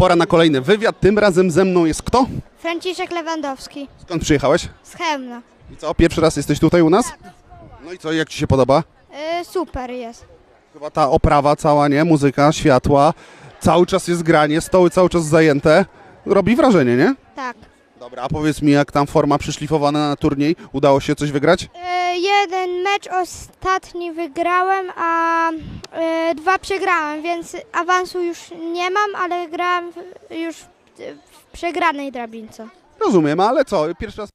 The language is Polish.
Pora na kolejny wywiad. Tym razem ze mną jest kto? Franciszek Lewandowski Skąd przyjechałeś? z Chełmna. I co, pierwszy raz jesteś tutaj u nas? No i co, jak ci się podoba? Y, super jest. Chyba ta oprawa cała, nie? Muzyka, światła, cały czas jest granie, stoły cały czas zajęte. Robi wrażenie, nie? Tak. Dobra, a powiedz mi, jak tam forma przyszlifowana na turniej? Udało się coś wygrać? Y, jeden mecz ostatni wygrałem, a y, dwa przegrałem, więc awansu już nie mam, ale grałem w- już w, w przegranej drabince. Rozumiem, ale co, pierwszy raz